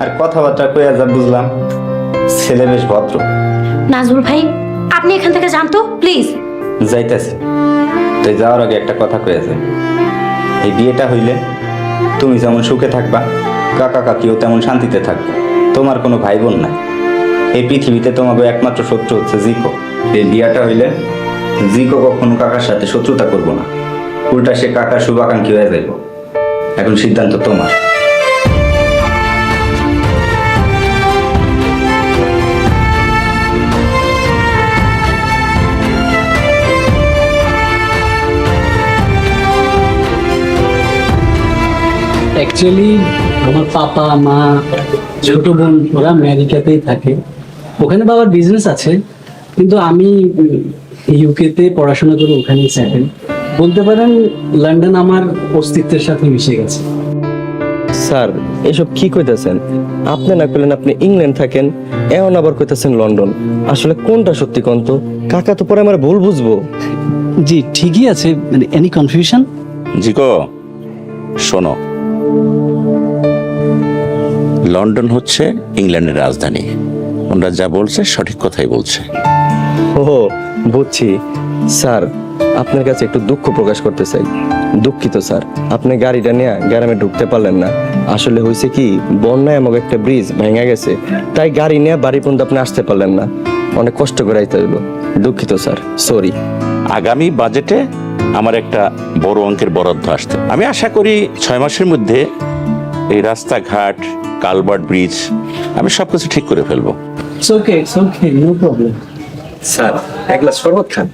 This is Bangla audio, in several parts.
আর কথাবার্তা কইয়া যা বুঝলাম ছেলে বেশ ভদ্র। নাজমুল ভাই আপনি এখান থেকে যান তো প্লিজ। যাইতেছে। তাই যাওয়ার আগে একটা কথা কয়েছে এই বিয়েটা হইলে তুমি যেমন সুখে থাকবা কাকা কাকিও তেমন শান্তিতে থাকবে। তোমার কোনো ভাই বোন নাই। এই পৃথিবীতে তোমাকে একমাত্র শত্রু হচ্ছে জিকো। এই বিয়াটা হইলে জিকো কখনো কাকার সাথে শত্রুতা করব না। উল্টা সে কাকার শুভাকাঙ্ক্ষী হয়ে যাইব। এখন সিদ্ধান্ত তোমার। অ্যাকচুয়ালি আমার পাপা মা ছোট বোন ওরা আমেরিকাতেই থাকে। ওখানে বাবার বিজনেস আছে কিন্তু আমি ইউকেতে পড়াশোনা করে ওখানেই সেটেল বলতে পারেন লন্ডন আমার অস্তিত্বের সাথে মিশে গেছে। স্যার এসব কি কইতাছেন? আপনি না করলেন আপনি ইংল্যান্ড থাকেন এমন আবার কইতাছেন লন্ডন আসলে কোনটা সত্যি কন্ত কাকা তো পরে আমার ভুল বুঝব। জি ঠিকই আছে মানে এনি কনফিউশন জিকো শোনো লন্ডন হচ্ছে ইংল্যান্ডের রাজধানী। ওনারা যা বলছে সঠিক কথাই বলছে। ও বুঝছি। স্যার আপনার কাছে একটু দুঃখ প্রকাশ করতে চাই দুঃখিত স্যার। আপনি গাড়িটা নিয়ে গ্রামে ঢুকতে পারলেন না। আসলে হয়েছে কি বন্যায় আমাকে একটা ব্রিজ ভেঙে গেছে। তাই গাড়ি নিয়ে বাড়ি পর্যন্ত আপনি আসতে পারলেন না। অনেক কষ্ট করে আইতে হইল দুঃখিত স্যার। সরি। আগামী বাজেটে আমার একটা বড় অঙ্কের বরাদ্দ আসতে। আমি আশা করি ছয় মাসের মধ্যে এই রাস্তাঘাট কালভার্ট ব্রিজ আমি সবকিছু ঠিক করে ফেলব। It's okay okay no problem sir এক গ্লাস শরবত খান।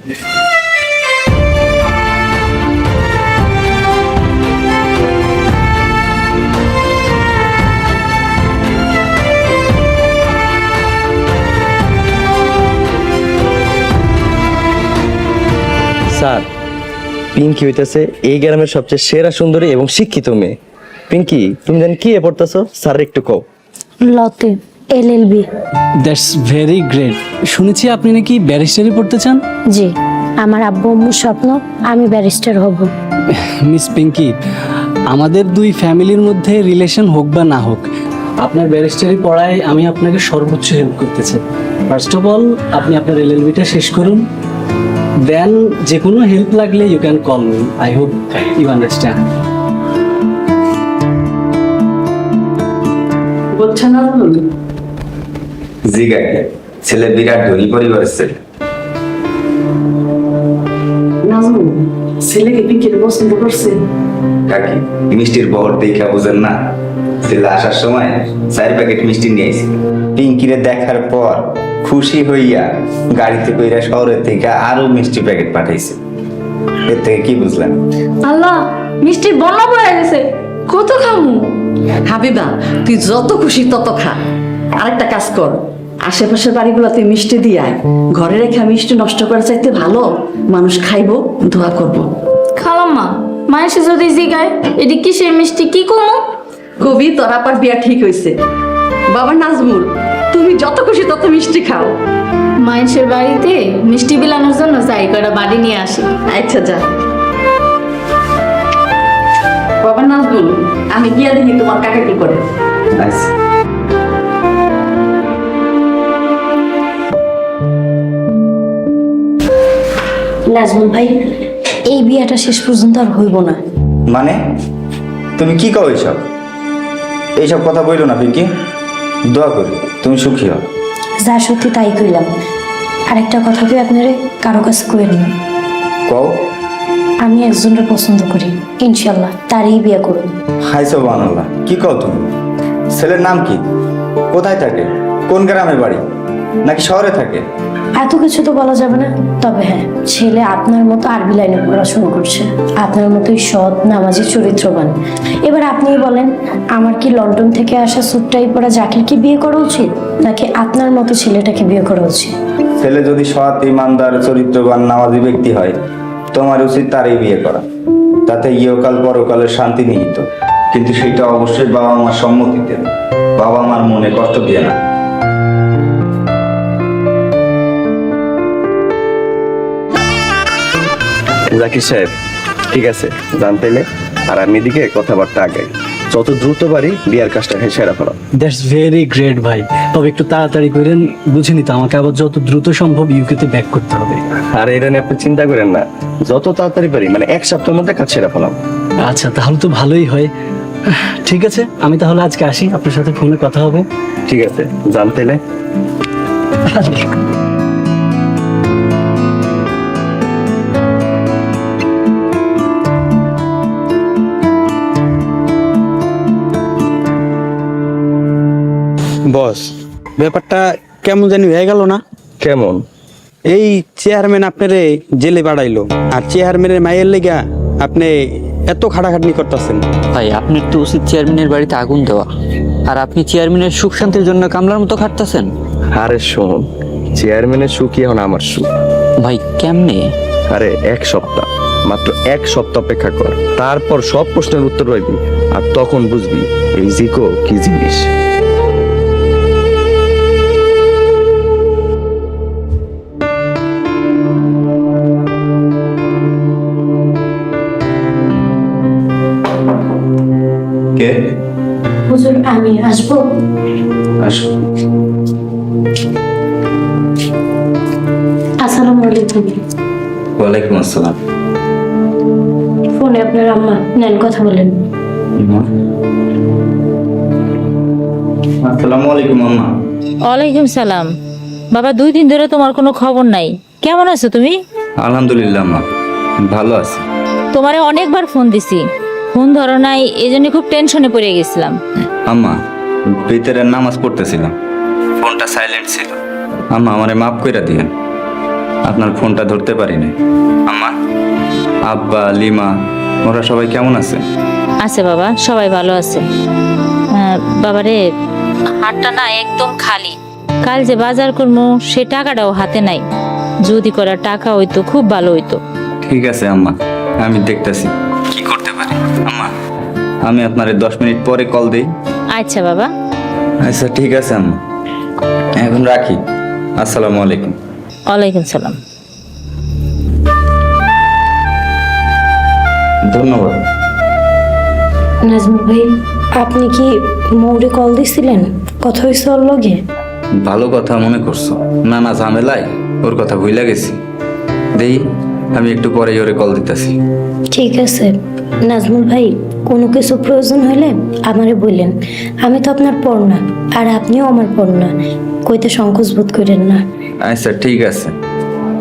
স্যার পিঙ্কি হইতেছে এই গ্রামের সবচেয়ে সেরা সুন্দরী এবং শিক্ষিত মেয়ে। পিঙ্কি তুমি জানি কি এ পড়তেছো? স্যার একটু কও। লতে L L B. That's very great শুনেছি আপনি নাকি ব্যারিস্টারি পড়তে চান? জি আমার আব্বু আম্মুর স্বপ্ন আমি ব্যারিস্টার হব। মিস পিঙ্কি আমাদের দুই ফ্যামিলির মধ্যে রিলেশন হোক বা না হোক আপনার ব্যারিস্টারি পড়ায় আমি আপনাকে সর্বোচ্চ হেল্প করতে চাই ফার্স্ট অফ অল আপনি আপনার এলএলবিটা শেষ করুন। দেন যে কোনো হেল্প লাগলে you can call me I hope you understand না ছেলে বিরাট ধনী পরিবারের ছেলে। নাজমুল ছেলেকে পিকের পছন্দ করছে? কাকি মিষ্টির বহর দেখা বুঝেন না? ছেলে আসার সময় চার প্যাকেট মিষ্টি নিয়ে আইছি। পিঙ্কিরে দেখার পর খুশি হইয়া গাড়িতে কইরা শহরের থেকে আরও মিষ্টি প্যাকেট পাঠাইছে। এর থেকে কি বুঝলেন? আল্লাহ মিষ্টির বন্যা পড়ে গেছে। কত খামু? হাবিবা তুই যত খুশি তত খা। আরেকটা কাজ কর আশেপাশের বাড়িগুলোতে মিষ্টি দিয়ে আয়। ঘরে রেখে মিষ্টি নষ্ট করার চাইতে ভালো মানুষ খাইবো দোয়া করব। খালাম্মা মানুষে যদি জিগায় এটি কিসের মিষ্টি কি কমু কবি তোর আপার বিয়া ঠিক হয়েছে বাবা নাজমুল তুমি যত খুশি তত মিষ্টি খাও। মানুষের বাড়িতে মিষ্টি বিলানোর জন্য যাই করে বাড়ি নিয়ে আসি। আচ্ছা যা। বাবা আমি গিয়া দেখি তোমার কাকা কি করে। আচ্ছা নাজমুল ভাই এই বিয়াটা শেষ পর্যন্ত আর হইব না। মানে? তুমি কি কও এইসব? এইসব কথা বইলো না পিঙ্কি। দোয়া করি তুমি সুখী হও। যা সত্যি তাই কইলাম। আরেকটা কথা কি আপনারে? কারও কাছে কই নিন কও? আমি একজনের পছন্দ করি। ইনশাল্লাহ তারই বিয়ে করুন। হাই সোবানুল্লাহ কি কও তুমি? ছেলের নাম কি? কোথায় থাকে? কোন গ্রামে বাড়ি? নাকি শহরে থাকে? এত কিছু তো বলা যাবে না। তবে হ্যাঁ ছেলে আপনার মতো আরবি লাইনে পড়াশোনা করছে। আপনার মতোই সৎ নামাজি চরিত্রবান। এবার আপনিই বলেন আমার কি লন্ডন থেকে আসা সুটটাই পড়া জাকিরকে বিয়ে করা উচিত? নাকি আপনার মতো ছেলেটাকে বিয়ে করা উচিত? ছেলে যদি সৎ ইমানদার চরিত্রবান নামাজি ব্যক্তি হয় তোমার উচিত তারই বিয়ে করা। তাতে ইহকাল পরকালের শান্তি নিহিত। কিন্তু সেটা অবশ্যই বাবা মার সম্মতিতে বাবা মার মনে কষ্ট দিয়ে না। জাকির সাহেব, ঠিক আছে জানতেলে আর আমি এদিকে কথাবার্তা আগে যত দ্রুত পারি বিয়ার কাজটা সেরা ফেলাম দ্যাটস ভেরি গ্রেট ভাই। তবে একটু তাড়াতাড়ি করেন বুঝিনি তো আমাকে আবার যত দ্রুত সম্ভব ইউকেতে ব্যাক করতে হবে। আর এটা নিয়ে আপনি চিন্তা করেন না। যত তাড়াতাড়ি পারি মানে এক সপ্তাহের মধ্যে কাজ সেরা ফেলাম। আচ্ছা তাহলে তো ভালোই হয়। ঠিক আছে আমি তাহলে আজকে আসি আপনার সাথে ফোনে কথা হবে। ঠিক আছে জানতে বস ব্যাপারটা কেমন জানি হয়ে গেল না। কেমন? এই চেয়ারম্যান আপনারে জেলে বাড়াইলো আর চেয়ারম্যানের মায়ের লেগা আপনি এত খাটাখাটনি করতেছেন। ভাই আপনার তো উচিত চেয়ারম্যানের বাড়িতে আগুন দেওয়া আর আপনি চেয়ারম্যানের সুখ শান্তির জন্য কামলার মতো খাটতেছেন। আরে শোন চেয়ারম্যানের সুখই এখন আমার সুখ। ভাই কেমনে? আরে এক সপ্তাহ মাত্র এক সপ্তাহ অপেক্ষা কর তারপর সব প্রশ্নের উত্তর পাইবি আর তখন বুঝবি এই জিকো কি জিনিস। আসসালামু আলাইকুম আম্মা। ওয়ালাইকুম সালাম। বাবা দুই দিন ধরে তোমার কোনো খবর নাই। কেমন আছো তুমি? আলহামদুলিল্লাহ আম্মা। ভালো আছি। তোমারে অনেকবার ফোন দিছি। ফোন ধরো নাই এই জন্য খুব টেনশনে পড়ে গেছিলাম। আম্মা ভিতরে নামাজ পড়তেছিলাম। ফোনটা সাইলেন্ট ছিল। আম্মা আমারে মাফ কইরা দিয়েন। আপনার ফোনটা ধরতে পারিনি। আম্মা আব্বা লিমা ওরা সবাই কেমন আছে? আছে বাবা সবাই ভালো আছে। বাবারে। হাটটা না একদম খালি। কাল যে বাজার করব সে টাকাটাও হাতে নাই। যদি করা টাকা হইতো খুব ভালো হইতো। ঠিক আছে আম্মা। আমি দেখতেছি। কি করতে পারি? আম্মা আমি আপনারে দশ মিনিট পরে কল দিই। আচ্ছা বাবা। আচ্ছা ঠিক আছে আম্মা। এখন রাখি। আসসালামু আলাইকুম। ওয়ালাইকুম সালাম। ধন্যবাদ। নাজমুল ভাই আপনি কি মৌরে কল দিছিলেন? কথা হয়েছে ওর লগে? ভালো কথা মনে করছ। না না ঝামেলায় ওর কথা ভুইলা গেছি। দেই আমি একটু পরে ওরে কল দিতেছি। ঠিক আছে। নাজমুল ভাই কোনো কিছু প্রয়োজন হলে আমারে বললেন আমি তো আপনার পর না আর আপনিও আমার পর না। কইতে সংকোচ বোধ করেন না। আচ্ছা ঠিক আছে।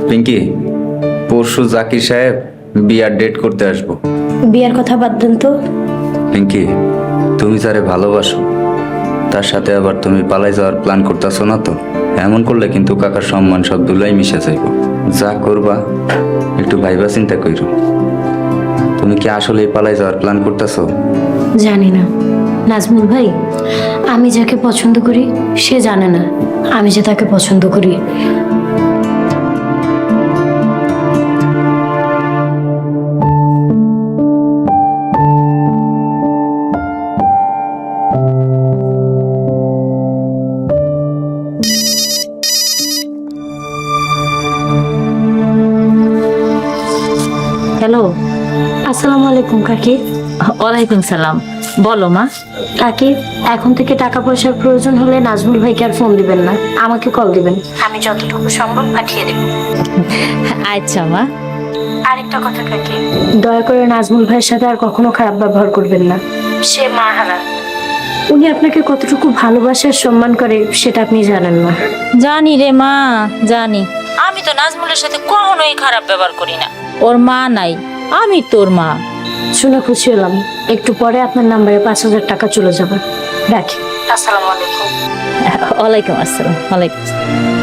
পিঙ্কি পরশু জাকির সাহেব বিয়ার ডেট করতে আসব। বিয়ার কথা বাদ দেন তো। পিঙ্কি তুমি যারে ভালোবাসো। তার সাথে আবার তুমি পালাই যাওয়ার প্ল্যান করতেছো না তো? এমন করলে কিন্তু কাকার সম্মান সব দুলাই মিশে যাইব। যা করবা, একটু ভাইবা চিন্তা কইরো। তুমি কি আসলে পালাই যাওয়ার প্ল্যান করতেছো? জানি না। নাজমুল ভাই, আমি যাকে পছন্দ করি, সে জানে না। আমি যে তাকে পছন্দ করি আলাইকুম কাকি ওয়ালাইকুম সালাম। বলো মা। কাকি এখন থেকে টাকা পয়সার প্রয়োজন হলে নাজমুল ভাইকে আর ফোন দিবেন না। আমাকে কল দিবেন। আমি যতটুকু সম্ভব পাঠিয়ে দেব। আচ্ছা মা। আরেকটা কথা কাকি দয়া করে নাজমুল ভাইয়ের সাথে আর কখনো খারাপ ব্যবহার করবেন না। সে মা হারা উনি আপনাকে কতটুকু ভালোবাসার সম্মান করে সেটা আপনি জানেন না। জানি রে মা জানি। আমি তো নাজমুলের সাথে কখনোই খারাপ ব্যবহার করি না। ওর মা নাই আমি তোর মা। শুনে খুশি হলাম। একটু পরে আপনার নাম্বারে পাঁচ হাজার টাকা চলে যাবে। রাখি আসসালামু আলাইকুম। ওয়ালাইকুম আসসালাম। ওয়ালাইকুম আসসালাম।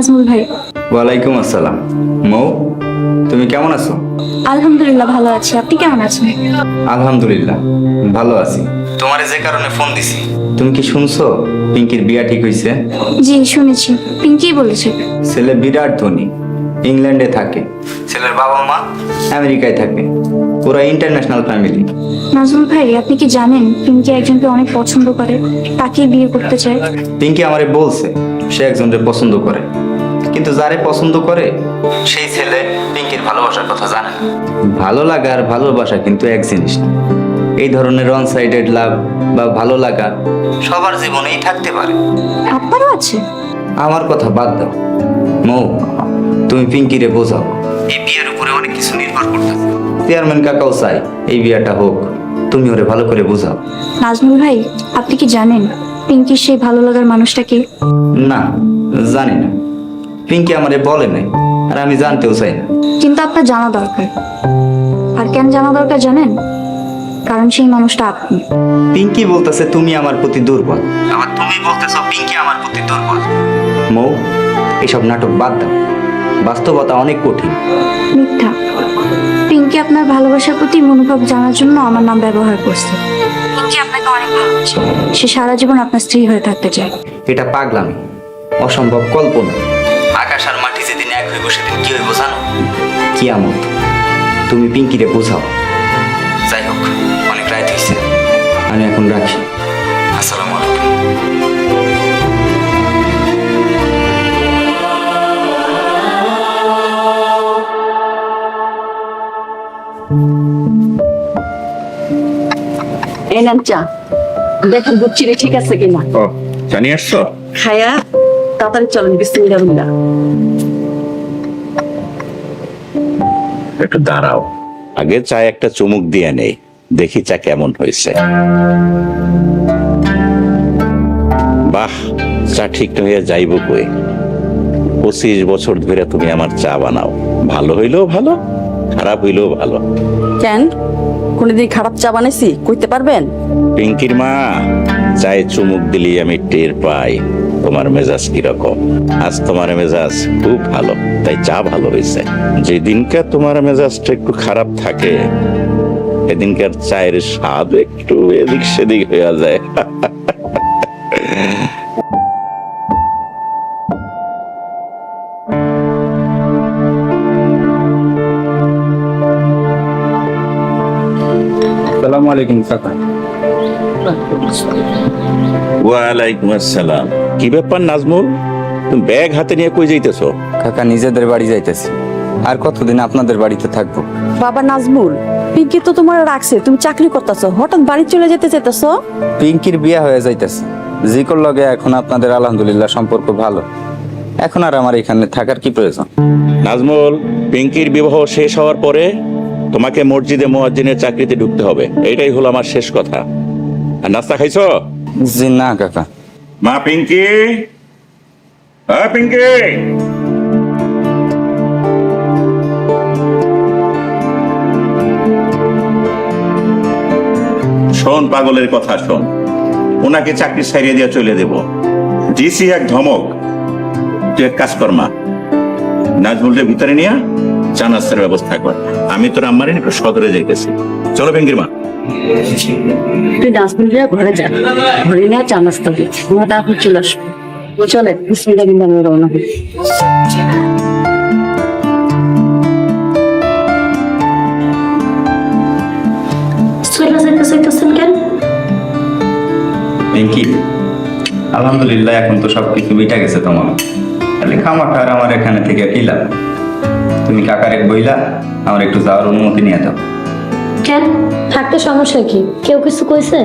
নাজমুল ভাই। ওয়ালাইকুম আসসালাম। মৌ তুমি কেমন আছো? আলহামদুলিল্লাহ ভালো আছি। আপনি কেমন আছেন? আলহামদুলিল্লাহ ভালো আছি। তোমারে যে কারণে ফোন দিছি তুমি কি শুনছো? পিঙ্কির বিয়া ঠিক হইছে? জি শুনেছি। পিঙ্কি বলেছে। ছেলে বিরাট ধনী ইংল্যান্ডে থাকে। ছেলের বাবা মা আমেরিকায় থাকে। ওরা ইন্টারন্যাশনাল ফ্যামিলি নাজমুল ভাই আপনি কি জানেন পিঙ্কি একজনকে অনেক পছন্দ করে তাকে বিয়ে করতে চায়? পিঙ্কি আমারে বলছে সে একজনকে পছন্দ করে। কিন্তু যারে পছন্দ করে সেই ছেলে পিঙ্কির ভালোবাসার কথা জানে না। ভালো লাগা আর ভালোবাসা কিন্তু এক জিনিস না। এই ধরনের অন সাইডেড লাভ বা ভালো লাগা সবার জীবনেই থাকতে পারে। আপনারও আছে? আমার কথা বাদ দাও। মৌ তুমি পিঙ্কিরে বোঝাও। এই বিয়ের উপরে অনেক কিছু নির্ভর করতেছে। চেয়ারম্যান কাকাও চাই এই বিয়েটা হোক। তুমি ওরে ভালো করে বোঝাও। নাজমুল ভাই আপনি কি জানেন পিঙ্কির সেই ভালো লাগার মানুষটাকে না জানি না। পিঙ্কি আমারে বলে নাই আর আমি জানতেও চাই না। কিন্তু আপনার জানা দরকার। আর কেন জানা দরকার জানেন? কারণ সেই মানুষটা আপনি। পিঙ্কি বলতেছে তুমি আমার প্রতি দুর্বল। আবার তুমি বলতেছো পিঙ্কি আমার প্রতি দুর্বল। মৌ এসব নাটক বাদ দাও। বাস্তবতা অনেক কঠিন। মিথ্যা। পিঙ্কি আপনার ভালোবাসার প্রতি মনোভাব জানার জন্য আমার নাম ব্যবহার করছে। পিঙ্কি আপনাকে অনেক ভালোবাসে। সে সারা জীবন আপনার স্ত্রী হয়ে থাকতে চায়। এটা পাগলামি অসম্ভব কল্পনা। আকাশ আর মাটি যেদিন এক হইব সেদিন কি হইব জানো? কিয়ামত তুমি পিঙ্কিরে বোঝাও। যাই হোক অনেক রাত হয়েছে আমি এখন রাখি। আসসালামু আলাইকুম। এই নেন চা। দেখেন চিনি ঠিক আছে কিনা। ও জানি আসছো? খায়া তাড়াতাড়ি চলেন বিসমিল্লাহ একটু দাঁড়াও। আগে চায় একটা চুমুক দিয়ে নেই দেখি চা কেমন হয়েছে। বাহ চা ঠিক হয়ে যাইব কই? পঁচিশ বছর ধরে তুমি আমার চা বানাও। ভালো হইলেও ভালো খারাপ হইলেও ভালো। কেন? কোনদিন খারাপ চা বানাইছি কইতে পারবেন? পিঙ্কির মা চায়ে চুমুক দিলেই আমি টের পাই তোমার মেজাজ কীরকম। আজ তোমার মেজাজ খুব ভালো, তাই চা ভালো হয়েছে। যেদিনকার তোমার মেজাজটা একটু খারাপ থাকে, সেদিনকার চায়ের স্বাদ একটু এদিক সেদিক হয়ে যায়। আসসালামু আলাইকুম, কাকা। ওয়ালাইকুম আসসালাম। কি ব্যাপার নাজমুল? তুমি ব্যাগ হাতে নিয়ে কই যাইতেছো? কাকা নিজেদের বাড়ি যাইতেছি। আর কতদিন আপনাদের বাড়িতে থাকব? বাবা নাজমুল পিঙ্কি তো তোমার রাখছে তুমি চাকরি করতেছো হঠাৎ বাড়ি চলে যেতে চাইতেছো? পিঙ্কির বিয়া হয়ে যাইতেছে। জিকর লগে এখন আপনাদের আলহামদুলিল্লাহ সম্পর্ক ভালো। এখন আর আমার এখানে থাকার কি প্রয়োজন? নাজমুল পিঙ্কির বিবাহ শেষ হওয়ার পরে তোমাকে মসজিদে মুয়াজ্জিনের চাকরিতে ঢুকতে হবে। এটাই হলো আমার শেষ কথা। আর নাস্তা খাইছো? জি না কাকা। মা পিঙ্কি? হ্যাঁ পিঙ্কি? শোন, পাগলের কথা শোন। ওনাকে চাকরি সারিয়ে দিয়ে চলে দেব। দিছি এক ধমক। তুই এক কাজ কর, মা। নাজমুলকে ভিতরে নিয়ে চা ব্যবস্থা কর। আমি তোর আম্মারে একটু সদরে যাইতেছি। চলো, পিঙ্কির মা। তুই ঘরে যা। ঘরে না চা নাস্তা দিচ্ছি তোমার তারপর চলে আসব। বিল্লাহ আমি রওনা আলহামদুলিল্লাহ, এখন তো সব কিছু মিটা গেছে তোমার। খালি খামাখা আর আমার এখানে থেকে কি লাভ তুমি কাকার বইলা আমার একটু যাওয়ার অনুমতি নিয়ে দাও কেন? থাকতে সমস্যা কি? কেউ কিছু কইছে?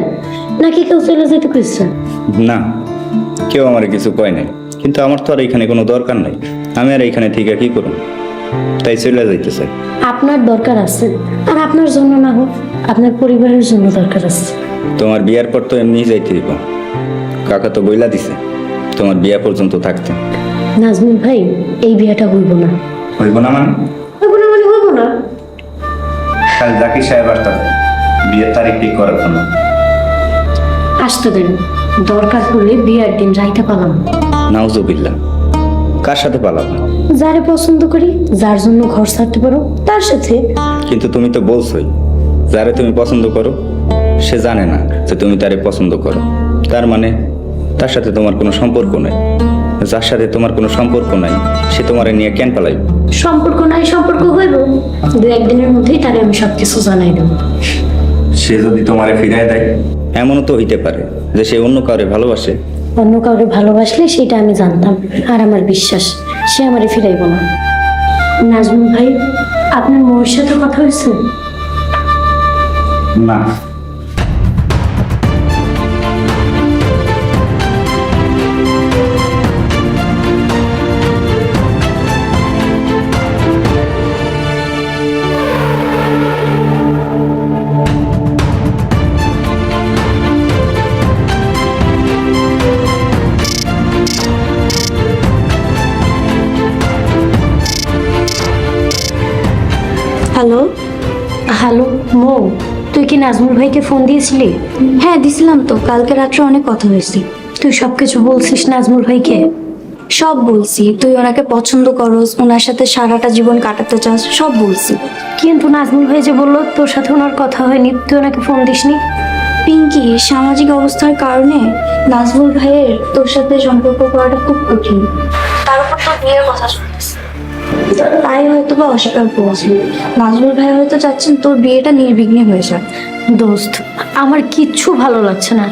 নাকি কেউ চলে যেতে কইছে? না কেউ আমার কিছু কয় নাই। কিন্তু আমার তো আর এখানে কোনো দরকার নাই। আমি আর এখানে থেকে কি করব? তাই চলে যাইতে চাই আপনার দরকার আছে। আর আপনার জন্য না হোক আপনার পরিবারের জন্য দরকার আছে। তোমার বিয়ার পর তো এমনি যাইতে দিব কাকা তো বইলা দিছে তোমার বিয়া পর্যন্ত থাকতে। নাজমুল ভাই এই বিয়েটা হইব না। হইব না মানে? হইব না মানে হইব না। কাল জাকির সাহেব আসতে বিয়ের তারিখ ঠিক করার জন্য। আসতে দেন। দরকার পড়লে বিয়ের দিন যাইতে পারলাম নাউজুবিল্লাহ। কার সাথে পালাবো? যারে পছন্দ করি যার জন্য ঘর ছাড়তে পারো তার সাথে। কিন্তু তুমি তো বলছোই যারে তুমি পছন্দ করো সে জানে না যে তুমি তারে পছন্দ করো। তার মানে তার সাথে তোমার কোনো সম্পর্ক নেই। যার সাথে তোমার কোনো সম্পর্ক নাই সে তোমার নিয়ে কেন পালাই সম্পর্ক নাই সম্পর্ক হইব। দু একদিনের মধ্যেই তারে আমি সবকিছু জানাই দেবো। সে যদি তোমারে ফিরায় দেয়? এমনও তো হইতে পারে যে সে অন্য কাউরে ভালোবাসে। অন্য কাউকে ভালোবাসলে সেটা আমি জানতাম আর আমার বিশ্বাস সে আমারে ফিরাইব না। নাজমুল ভাই আপনার মৌর সাথে কথা হয়েছে? না। কি নাজমুল ভাইকে ফোন দিয়েছিলি? হ্যাঁ দিছিলাম তো। কালকে রাত্রে অনেক কথা হয়েছে। তুই সবকিছু বলছিস নাজমুল ভাইকে? সব বলছি। তুই ওনাকে পছন্দ করস ওনার সাথে সারাটা জীবন কাটাতে চাস সব বলছি। কিন্তু নাজমুল ভাই যে বলল তোর সাথে ওনার কথা হয়নি তুই ওনাকে ফোন দিসনি? পিঙ্কি সামাজিক অবস্থার কারণে নাজমুল ভাইয়ের তোর সাথে সম্পর্ক করাটা খুব কঠিন। তার উপর তো বিয়ের কথা শুনতেছে। তাই হয়তো বা অস্বীকার করছি নাজমুল ভাই হয়তো চাচ্ছেন তোর বিয়েটা নির্বিঘ্নে হয়ে যাক। দোস্ত আমার কিচ্ছু ভালো লাগছে না।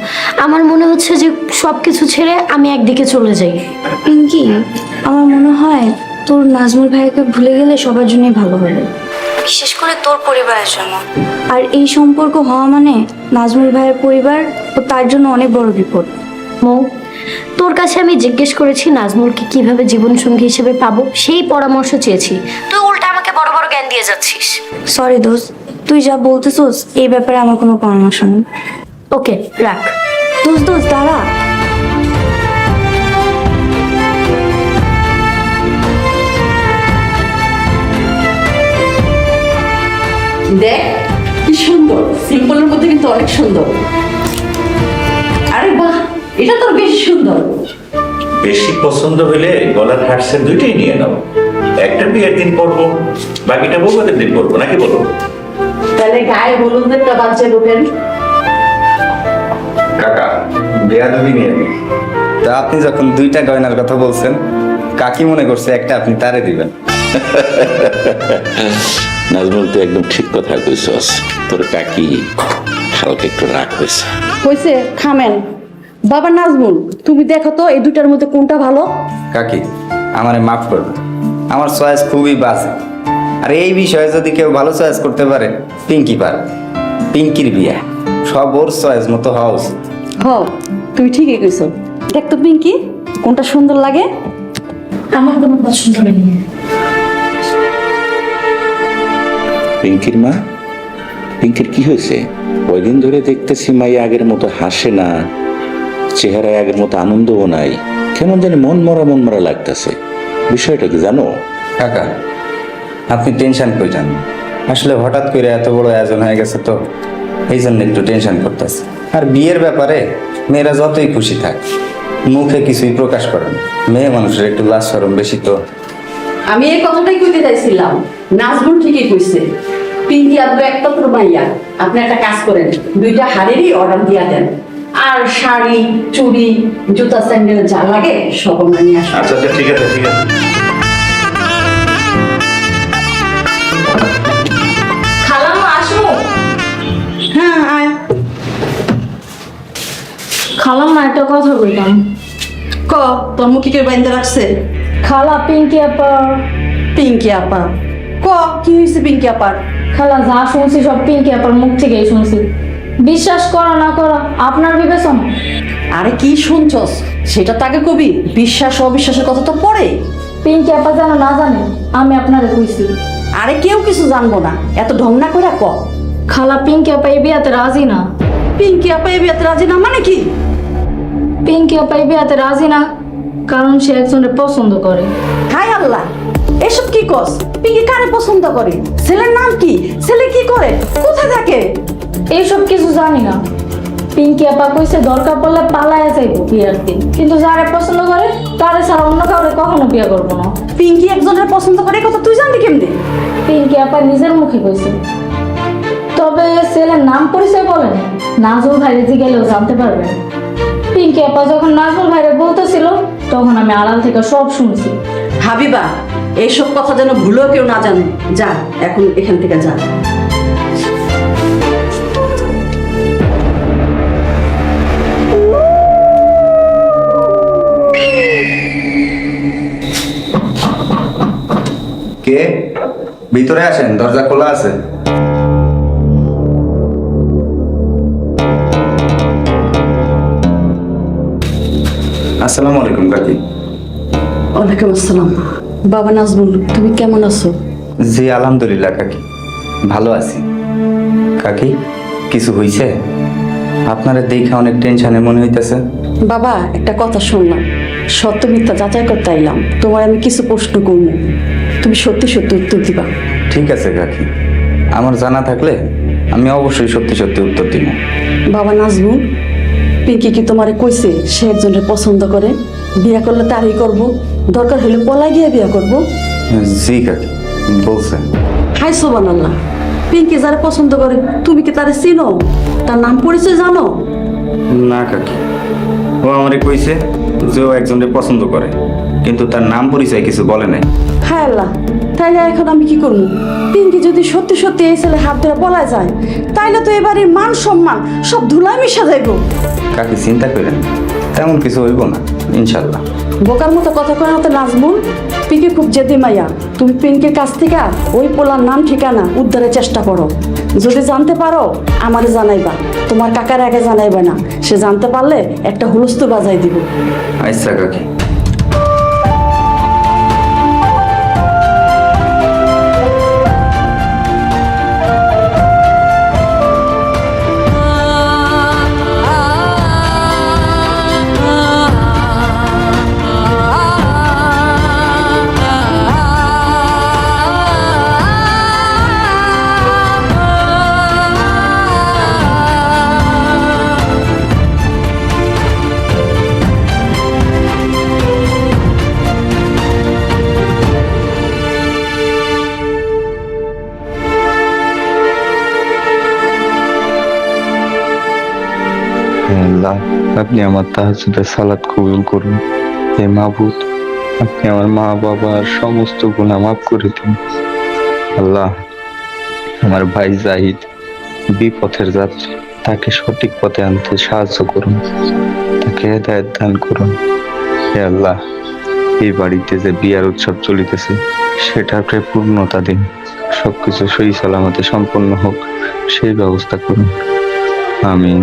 আমার মনে হচ্ছে যে সব কিছু ছেড়ে আমি একদিকে চলে যাই। পিঙ্কি আমার মনে হয় তোর নাজমুল ভাইকে ভুলে গেলে সবার জন্যই ভালো হবে। বিশেষ করে তোর পরিবারের জন্য। আর এই সম্পর্ক হওয়া মানে নাজমুল ভাইয়ের পরিবার ও তার জন্য অনেক বড় বিপদ। মৌ তোর কাছে আমি জিজ্ঞেস করেছি নাজমুলকে কীভাবে জীবনসঙ্গী হিসেবে পাবো? সেই পরামর্শ চেয়েছি। তুই উল্টা আমাকে বড় বড় জ্ঞান দিয়ে যাচ্ছিস। সরি দোস্ত তুই যা বলতেছোস এই ব্যাপারে আমার কোনো পরামর্শ নেই। ওকে রাখ। দোস্ত দোস্ত দাঁড়া। দেখ কি সুন্দর। সিম্পলের মধ্যে কিন্তু অনেক সুন্দর। এটা তো বেশ সুন্দর। বেশি পছন্দ হলে গলার হারসের দুইটাই নিয়ে নাও। একটা বিয়ের দিন পরবো বাকিটা বউবাদের দিন পরবো নাকি বলো? তাহলে গায়ে হলুদেরটা বাজছে লোকের কাকা বেয়াদবি নিয়ে তা আপনি যখন দুইটা গয়নার কথা বলছেন কাকি মনে করছে একটা আপনি তারে দিবেন। নাজমুল তুই একদম ঠিক কথা কইছস। তোর কাকি হালকা একটু রাগ হয়েছে। হয়েছে খামেন বাবা নাজমুল তুমি দেখো তো এই দুটার মধ্যে কোনটা ভালো? কাকি আমারে মাফ করবে। আমার চয়েস খুবই বাজে। আর এই বিষয়ে যদি কেউ ভালো চয়েস করতে পারে পিঙ্কি পার পিঙ্কির বিয়ে। সব ওর চয়েস মতো হওয়া উচিত। হ তুমি ঠিকই কইছো। দেখ তো পিঙ্কি কোনটা সুন্দর লাগে? আমার কোনো পছন্দ নেই। পিঙ্কির মা? পিঙ্কির কি হয়েছে? কয়দিন ধরে দেখতেছি মাই আগের মতো হাসে না। চেহারায় আগের মতো আনন্দও নাই। কেমন জানি মন মরা মন মরা লাগতেছে। বিষয়টা কি জানো? কাকা আপনি টেনশন করছেন আসলে হঠাৎ করে এত বড় আয়োজন হয়ে গেছে তো এই জন্য একটু টেনশন করতেছে। আর বিয়ের ব্যাপারে মেয়েরা যতই খুশি থাক মুখে কিছুই প্রকাশ করে না। মেয়ে মানুষের একটু লাজ সরম বেশি তো। আমি এই কথাটাই কইতে চাইছিলাম। নাজমুল ঠিকই কইছে। পিঙ্কি আব্বু একটা তোর মাইয়া। আপনি একটা কাজ করেন দুইটা হাড়েরই অর্ডার দিয়া দেন। আর শাড়ি চুড়ি জুতা স্যান্ডেল যা লাগে সব আমরা নিয়ে আসব। আচ্ছা আচ্ছা ঠিক আছে ঠিক আছে। খালাম্মা আসো। হ্যাঁ আয়। খালাম্মা একটা কথা বলতাম। ক তোর মুখিকে বাইন্দে রাখছে? খালা পিঙ্কি আপা। পিঙ্কি আপা। ক কি হয়েছে পিঙ্কি আপার? খালা যা শুনছি সব পিঙ্কি আপার মুখ থেকেই শুনছি। বিশ্বাস করো না করো আপনার বিবেচনা। আরে কি শুনছস? সেটা তাকে কবি। বিশ্বাস অবিশ্বাসের কথা তো পড়ে। পিঙ্কি আপা যেন না জানে আমি আপনারে কইছি। আরে কেউ কিছু জানব না। এত ঢং না করে ক। খালা পিঙ্কি আপা এই বিয়াতে রাজি না। পিঙ্কি আপা এই বিয়াতে রাজি না মানে কি? পিঙ্কি আপা এই বিয়াতে রাজি না কারণ সে একজনের পছন্দ করে। হাই আল্লাহ! এসব কি কস? পিঙ্কি কারে পছন্দ করে? ছেলের নাম কি? ছেলে কি করে? কোথায় থাকে? এইসব কিছু জানি না। পিঙ্কি আপা কইছে দরকার পড়লে পালায় যাইব বিয়ার দিন। কিন্তু যারে পছন্দ করে তারে ছাড়া অন্য কাউরে কখনো বিয়ে করব না। পিঙ্কি একজনের পছন্দ করে কথা তুই জানবি কেমনে? পিঙ্কি আপা নিজের মুখে কইছে। তবে ছেলের নাম পরিচয় বলেন নাজুল ভাইরে গেলেও জানতে পারবেন পিঙ্কি আপা যখন নাজুল ভাইরে বলতেছিল তখন আমি আড়াল থেকে সব শুনছি। হাবিবা এইসব কথা যেন ভুলেও কেউ না জানে যা এখন এখান থেকে যা। কে? ভিতরে আসেন দরজা খোলা আছে। আসসালামু আলাইকুম কাকি। ওয়ালাইকুম আসসালাম। বাবা নাজমুল তুমি কেমন আছো? জি আলহামদুলিল্লাহ কাকি। ভালো আছি। কাকি কিছু হইছে? আপনারা দেখে অনেক টেনশনে মনে হইতেছে। বাবা একটা কথা শুনলাম। সত্য মিথ্যা যাচাই করতে আইলাম। তোমার আমি কিছু প্রশ্ন করব। তুমি সত্যি সত্যি উত্তর দিবা। ঠিক আছে কাকি। আমার জানা থাকলে আমি অবশ্যই সত্যি সত্যি উত্তর দিব। বাবা নাজমুল পিঙ্কি কি তোমারে কইছে সে একজনের পছন্দ করে? বিয়ে করলে তারই করব। দরকার হলে পলাই গিয়ে বিয়ে করব। জি কাকি। বলছে। হাই সোবান আল্লাহ পিঙ্কি যারা পছন্দ করে তুমি কি তারে চিনো? তার নাম পরিচয় জানো? না কাকি। ও আমারে কইছে যে ও একজনের পছন্দ করে। কিন্তু তার নাম পরিচয় কিছু বলে নাই। হায় আল্লাহ তাইলে এখন আমি কি করব? পিঙ্কি যদি সত্যি সত্যি এই ছেলে হাত ধরে বলা যায় তাইলে তো এবারের মান সম্মান সব ধুলাই মিশা যাইব। কাকি চিন্তা করেন তেমন কিছু হইব না ইনশাল্লাহ বোকার মতো কথা কয় না তো নাজমুল? পিঙ্কি খুব জেদি মাইয়া তুমি পিঙ্কির কাছ থেকে ওই পোলার নাম ঠিকানা উদ্ধারের চেষ্টা করো। যদি জানতে পারো আমারে জানাইবা তোমার কাকার আগে জানাইবে না সে জানতে পারলে একটা হুলস্থু বাজাই দিব। আচ্ছা কাকি। আপনি আমার তাহাজুদের সালাত কবুল করুন। হে মাহবুদ আপনি আমার মা বাবার সমস্ত গুণা মাফ করে দিন। আল্লাহ আমার ভাই জাহিদ বিপথের যাত্রী, তাকে সঠিক পথে আনতে সাহায্য করুন, তাকে হেদায়ত দান করুন। হে আল্লাহ, এই বাড়িতে যে বিয়ার উৎসব চলিতেছে সেটাকে পূর্ণতা দিন। সবকিছু সহি সালামতে সম্পন্ন হোক, সেই ব্যবস্থা করুন। আমিন।